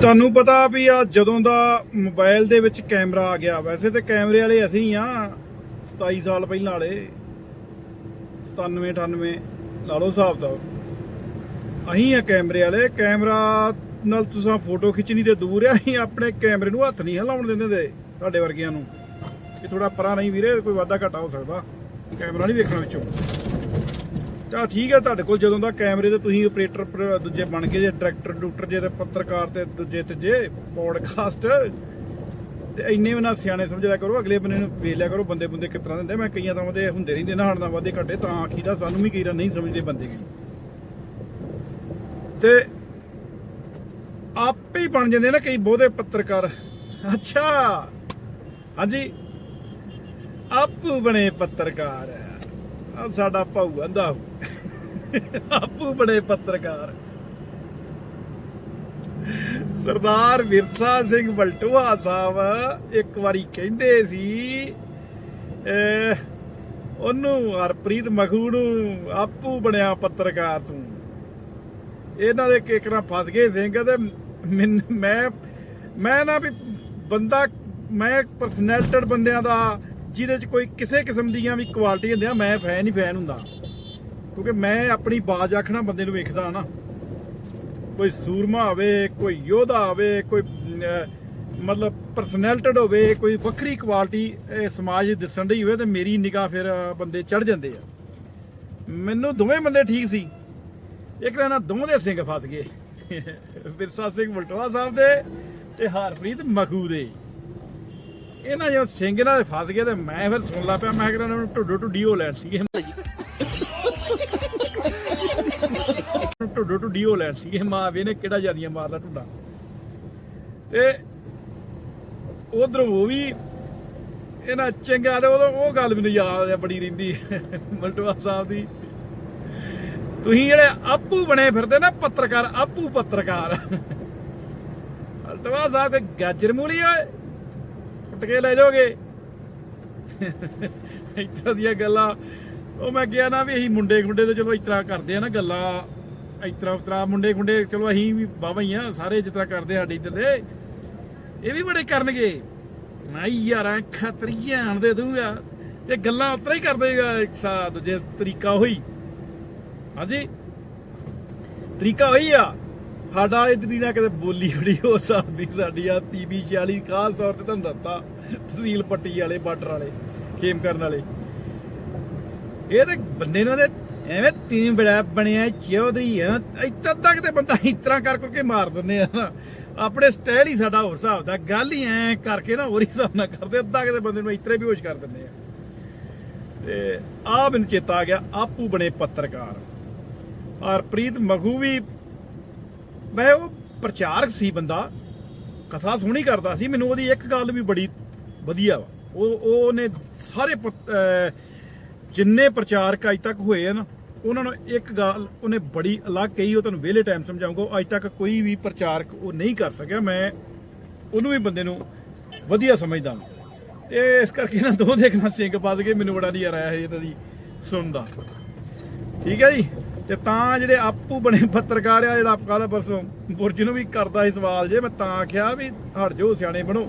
ਤੁਹਾਨੂੰ ਪਤਾ ਵੀ ਆ ਜਦੋਂ ਦਾ ਮੋਬਾਈਲ ਦੇ ਵਿੱਚ ਕੈਮਰਾ ਆ ਗਿਆ, ਵੈਸੇ ਤੇ ਕੈਮਰੇ ਵਾਲੇ ਅਸੀਂ ਆ 27 ਸਾਲ ਪਹਿਲਾਂ ਵਾਲੇ 97 98 ਲਾ ਲਓ ਹਿਸਾਬ ਦਾ ਅਸੀਂ ਆ ਕੈਮਰੇ ਵਾਲੇ, ਕੈਮਰਾ ਨਾਲ ਤੁਸੀਂ ਫੋਟੋ ਖਿੱਚਣੀ ਤੇ ਦੂਰ ਆ, ਅਸੀਂ ਆਪਣੇ ਕੈਮਰੇ ਨੂੰ ਹੱਥ ਨਹੀਂ ਹਿਲਾਉਣ ਦਿੰਦੇ ਤੇ ਤੁਹਾਡੇ ਵਰਗਿਆਂ ਨੂੰ। ਇਹ ਥੋੜਾ ਪਰਾਂ ਨਹੀਂ ਵੀਰੇ, ਕੋਈ ਵਾਧਾ ਘਾਟਾ ਹੋ ਸਕਦਾ। ਕੈਮਰਾ ਨਹੀਂ ਵੇਖਣਾ ਵਿੱਚੋਂ। ਤਾਂ ਠੀਕ ਹੈ ਤੁਹਾਡੇ ਕੋਲ, ਜਦੋਂ ਦਾ ਕੈਮਰੇ ਤੇ ਤੁਸੀਂ ਆਪਰੇਟਰ ਦੂਜੇ ਬਣ ਕੇ ਜੇ ਡਾਇਰੈਕਟਰ ਡਾਕਟਰ ਜੇ ਤੇ ਪੱਤਰਕਾਰ ਤੇ ਦੂਜੇ ਤੇ ਜੇ ਪੋਡਕਾਸਟ ਤੇ ਇੰਨੇ ਵੀ ਨਾ ਸਿਆਣੇ ਸਮਝਿਆ ਕਰੋ, ਅਗਲੇ ਬੰਦੇ ਨੂੰ ਵੇਖ ਲਿਆ ਕਰੋ ਬੰਦੇ ਬੰਦੇ ਕਿਸ ਤਰ੍ਹਾਂ ਦੇ ਹੁੰਦੇ ਮੈਂ ਕਈਆਂ ਤਾਂ ਉਹਦੇ ਹੁੰਦੇ ਰਹਿੰਦੇ ਨਾ ਹੜਨਾ ਵਾਦੇ ਘਟੇ, ਤਾਂ ਆਖੀਦਾ, ਸਾਨੂੰ ਵੀ ਕਈ ਵਾਰ ਨਹੀਂ ਸਮਝਦੇ ਬੰਦੇ ਕੀ ਤੇ ਆਪੇ ਹੀ ਬਣ ਜਾਂਦੇ ਨਾ ਕਈ ਬਹੁਤੇ ਪੱਤਰਕਾਰ। ਅੱਛਾ! ਹਾਂਜੀ। ਆਪ ਬਣੇ ਪੱਤਰਕਾਰ। ਆ ਸਾਡਾ ਭਾਊ ਆਂਦਾ ਆਪੂ ਬਣੇ ਪੱਤਰਕਾਰ। ਸਰਦਾਰ ਵਿਰਸਾ ਸਿੰਘ ਬਲਟੋਆ ਸਾਹਿਬ ਇੱਕ ਵਾਰੀ ਕਹਿੰਦੇ ਸੀ ਉਹਨੂੰ ਹਰਪ੍ਰੀਤ ਮਖੂ ਨੂੰ ਆਪੂ ਬਣਿਆ ਪੱਤਰਕਾਰ ਤੂੰ। ਇਹਨਾਂ ਦੇ ਕੇਕਰਾਂ ਫਸ ਗਏ ਸਿੰਘ ਤੇ ਮੈਨ- ਮੈਂ ਮੈਂ ਨਾ ਵੀ ਬੰਦਾ, ਮੈਂ ਪਰਸਨੈਲਿਟਡ ਬੰਦਿਆਂ ਦਾ ਜਿਹਦੇ ਚ ਕੋਈ ਕਿਸੇ ਕਿਸਮ ਦੀਆਂ ਵੀ ਕੁਆਲਿਟੀ ਹੁੰਦੀਆਂ, ਮੈਂ ਫੈਨ ਹੀ ਫੈਨ ਹੁੰਦਾ। ਕਿਉਂਕਿ ਮੈਂ ਆਪਣੀ ਬਾਜ਼ ਆਖਣਾ ਬੰਦੇ ਨੂੰ ਵੇਖਦਾ ਨਾ। ਕੋਈ ਸੂਰਮਾ ਹੋਵੇ ਕੋਈ ਯੋਧਾ ਹੋਵੇ ਕੋਈ ਮਤਲਬ ਪਰਸਨੈਲਿਟਡ ਹੋਵੇ, ਕੋਈ ਵੱਖਰੀ ਕੁਆਲਿਟੀ ਸਮਾਜ ਦਿਸਣ ਦੀ ਹੋਵੇ ਤੇ ਮੇਰੀ ਨਿਗਾਹ ਫਿਰ ਬੰਦੇ ਚੜ ਜਾਂਦੇ ਆ। ਮੈਨੂੰ ਦੋਵੇਂ ਬੰਦੇ ਠੀਕ ਸੀ। ਇੱਕ ਨਾ ਇਹਨਾਂ ਦੋਵਾਂ ਦੇ ਸਿੰਘ ਫਸ ਗਏ। ਵਿਰਸਾ ਸਿੰਘ ਬਲਟੋਆ ਸਾਹਿਬ ਦੇ ਤੇ ਹਰਪ੍ਰੀਤ ਮਖੂ ਦੇ। ਇਹਨਾਂ ਜੋ ਸਿੰਘ ਇਹਨਾਂ ਦੇ ਫਸ ਗਏ ਤੇ ਮੈਂ ਫਿਰ ਸੁਣ ਲਾ ਪਿਆ, ਮੈਂ ਕਿਹਾ ਇਹਨਾਂ ਨੂੰ ਢੁੱਡੋ ਢੁੱਡੀ ਹੋ ਲੈਣ ਸੀਗੇ ਢੁੱਡੋ ਢੁੱਡੀ ਹੋ ਲੈਣ ਸੀਗੇ। ਮਾਂ ਵੇ ਨੇ ਕਿਹੜਾ ਜਿਆਦੀਆਂ ਮਾਰਦਾ ਢੁੱਡਾ। ਤੇ ਉਧਰੋਂ ਉਹ ਵੀ ਇਹਨਾਂ ਚੰਗਾ ਤੇ ਉਦੋਂ ਉਹ ਗੱਲ ਮੈਨੂੰ ਯਾਦ ਆ, ਬੜੀ ਰਹਿੰਦੀ ਮਲਟਵਾ ਸਾਹਿਬ ਦੀ। ਤੁਸੀਂ ਜਿਹੜੇ ਆਪੂ ਬਣੇ ਫਿਰਦੇ ਨਾ ਪੱਤਰਕਾਰ, ਆਪੂ ਪੱਤਰਕਾਰ। ਮਲਟਵਾ ਸਾਹਿਬ ਕੇ ਗਾਜਰ ਮੂਲੀ ਓਏ। ਉੱਟ ਕੇ ਲੈ ਜਾਓਗੇ। ਇੱਥੋਂ ਦੀਆਂ ਗੱਲਾਂ। ਉਹ ਮੈਂ ਕਿਹਾ ਨਾ ਵੀ ਅਸੀਂ ਮੁੰਡੇ ਖੁੰਡੇ ਤੇ ਚਲੋ ਇਸ ਕਰਦੇ ਆ ਨਾ ਗੱਲਾਂ। ਇਸ ਤਰ੍ਹਾਂ ਮੁੰਡੇ ਖੁੰਡੇ ਚਲੋ ਅਸੀਂ ਵੀ ਬਾਬਾ ਹੀ ਆ, ਸਾਰੇ ਜਿਸ ਕਰਦੇ ਸਾਡੇ ਇੱਧਰ ਦੇ। ਇਹ ਵੀ ਬੜੇ ਕਰਨਗੇ। ਮੈਂ ਯਾਰਾਂ, ਖਤਰੀਆਂ ਦੇ ਦੂੰਗਾ ਤੇ ਗੱਲਾਂ ਉਤਰਾ ਹੀ ਕਰਦੇਗਾ ਇੱਕ ਸਾ, ਦੂਜੇ ਤਰੀਕਾ ਹੋਈ ਹਾਂਜੀ। ਤਰੀਕਾ ਹੋਈ ਆ। ਸਾਡਾ ਇਧਰ ਨਾ ਕਿਤੇ ਬੋਲੀ ਬੜੀ ਹੋ ਸਕਦੀ ਸਾਡੀ ਆ ਪੀਬੀ 46 ਖਾਸ ਤੌਰ ਤੇ ਤੁਹਾਨੂੰ ਦੱਸਤਾ, ਤਹਿਸੀਲ ਪੱਟੀ ਵਾਲੇ, ਬਾਰਡਰ ਵਾਲੇ ਖੇਮ ਕਰਨ ਵਾਲੇ। ਇਹ ਤੇ ਬੰਦੇ ਨੂੰ ਐਵੇਂ ਤੀਨ ਬੜਾ ਬਣਿਆ, ਚੌਧਰੀ ਆ, ਇੱਥੇ ਤੱਕ ਤੇ ਬੰਦਾ ਇਸ ਤਰ੍ਹਾਂ ਕਰ ਕਰਕੇ ਮਾਰ ਦਿੰਦੇ ਆ ਆਪਣੇ ਸਟਾਈਲ ਹੀ ਸਾਡਾ ਹੋਰ ਹਿਸਾਬ ਦਾ, ਗੱਲ ਹੀ ਐ ਕਰਕੇ ਨਾ ਹੋਰ ਹਿਸਾਬ ਨਾਲ ਕਰਦੇ, ਅੱਧਾ ਕਿਤੇ ਬੰਦੇ ਨੂੰ ਇਤਰੇ ਵੀ ਹੋਸ਼ ਕਰ ਦਿੰਦੇ ਆ। ਤੇ ਆ ਮੈਨੂੰ ਚੇਤਾ ਆ ਗਿਆ, ਆਪੂ ਬਣੇ ਪੱਤਰਕਾਰ। ਹਰਪ੍ਰੀਤ ਮਖੂ ਵੀ ਮੈਂ ਉਹ ਪ੍ਰਚਾਰਕ ਸੀ ਬੰਦਾ, ਕਥਾ ਸੋਹਣੀ ਕਰਦਾ ਸੀ, ਮੈਨੂੰ ਉਹਦੀ ਇੱਕ ਗੱਲ ਵੀ ਬੜੀ ਵਧੀਆ ਵਾ। ਉਹ ਉਹਨੇ ਸਾਰੇ ਜਿੰਨੇ ਪ੍ਰਚਾਰਕ ਅਜ ਤੱਕ ਹੋਏ ਆ ਨਾ ਉਹਨਾਂ ਨੂੰ ਇੱਕ ਗੱਲ ਉਹਨੇ ਬੜੀ ਅਲੱਗ ਕਹੀ, ਉਹ ਤੁਹਾਨੂੰ ਵਿਹਲੇ ਟਾਈਮ ਸਮਝਾਉਂਗਾ ਅੱਜ ਤੱਕ ਕੋਈ ਵੀ ਪ੍ਰਚਾਰਕ ਉਹ ਨਹੀਂ ਕਰ ਸਕਿਆ। ਮੈਂ ਉਹਨੂੰ ਵੀ ਬੰਦੇ ਨੂੰ ਵਧੀਆ ਸਮਝਦਾ ਹਾਂ ਤੇ ਇਸ ਕਰਕੇ ਨਾ ਦੋ ਦੇਖਣਾ ਸਿੰਘ ਪੱਜ ਕੇ ਮੈਨੂੰ ਬੜਾ ਨਜ਼ਾਰਾ ਆਇਆ ਇਹਨਾਂ ਦੀ ਸੁਣਦਾ ਠੀਕ ਹੈ ਜੀ? ਤੇ ਤਾਂ ਜਿਹੜੇ ਆਪੂ ਬਣੇ ਪੱਤਰਕਾਰ ਆ, ਜਿਹੜਾ ਕੱਲ ਪਰਸੋਂ ਬੁਰਜ ਨੂੰ ਵੀ ਕਰਦਾ ਸੀ ਸਵਾਲ ਜੇ, ਮੈਂ ਤਾਂ ਆਖਿਆ ਵੀ ਹਟ ਜਾਓ, ਸਿਆਣੇ ਬਣੋ।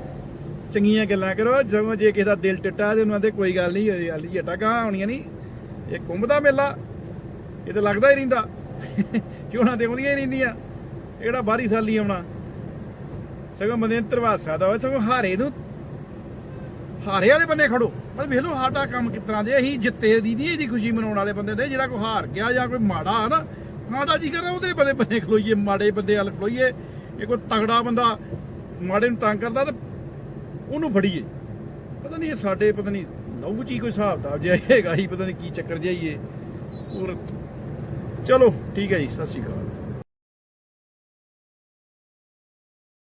ਚੰਗੀਆਂ ਗੱਲਾਂ ਕਰੋ, ਜਦੋਂ ਜੇ ਕਿਸੇ ਦਾ ਦਿਲ ਟੁੱਟਾ ਤੇ ਉਹਨਾਂ ਦੇ ਕੋਈ ਗੱਲ ਨਹੀਂ ਹੋਈ ਗੱਲ ਜਟਾ ਗਾਂ ਹੋਣੀਆਂ ਨਹੀਂ। ਇਹ ਕੁੰਭ ਦਾ ਮੇਲਾ, ਇਹ ਤਾਂ ਲੱਗਦਾ ਹੀ ਰਹਿੰਦਾ। ਕਿਉਂ ਤੇ ਆਉਂਦੀਆਂ ਹੀ ਰਹਿੰਦੀਆਂ। ਇਹ ਬਾਹਰੀ ਸਾਲੀ ਆਉਣਾ, ਸਗੋਂ ਬੰਦੇ ਨੂੰ ਧਰਵਾਸਾ ਦਾ ਸਗੋਂ ਹਾਰੇ ਨੂੰ ਹਾਰੇ ਵਾਲੇ ਬੰਨੇ ਖੜੋ। ਪਰ ਵੇਖ ਲਓ ਸਾਡਾ ਕੰਮ ਕਿਸ ਤਰ੍ਹਾਂ ਦੇ, ਅਸੀਂ ਜਿੱਤੇ ਦੀ ਨਹੀਂ ਇਹਦੀ ਖੁਸ਼ੀ ਮਨਾਉਣ ਵਾਲੇ ਬੰਦੇ ਦੇ, ਜਿਹੜਾ ਕੋਈ ਹਾਰ ਗਿਆ ਜਾਂ ਕੋਈ ਮਾੜਾ ਆ ਨਾ ਮਾੜਾ ਜੀ ਕਰਦਾ, ਉਹਦੇ ਬੰਦੇ ਬੰਨੇ ਖਲੋਈਏ, ਮਾੜੇ ਬੰਦੇ ਵਾਲ ਖਲੋਈਏ। ਇਹ ਕੋਈ ਤਗੜਾ ਬੰਦਾ ਮਾੜੇ ਨੂੰ ਤੰਗ ਕਰਦਾ ਤੇ ਉਹਨੂੰ ਫੜੀਏ। ਪਤਾ ਨਹੀਂ ਇਹ ਸਾਡੇ, ਪਤਾ ਨਹੀਂ ਲਹੂ ਚ ਹੀ ਕੋਈ ਹਿਸਾਬ ਦਾ ਜਿਹਾ ਹੈਗਾ ਹੀ, ਪਤਾ ਨਹੀਂ ਕੀ ਚੱਕਰ ਜਿਹਾ ਹੀ ਇਹ। ਔਰ ਚਲੋ, ਠੀਕ ਹੈ ਜੀ, ਸਤਿ ਸ਼੍ਰੀ ਅਕਾਲ।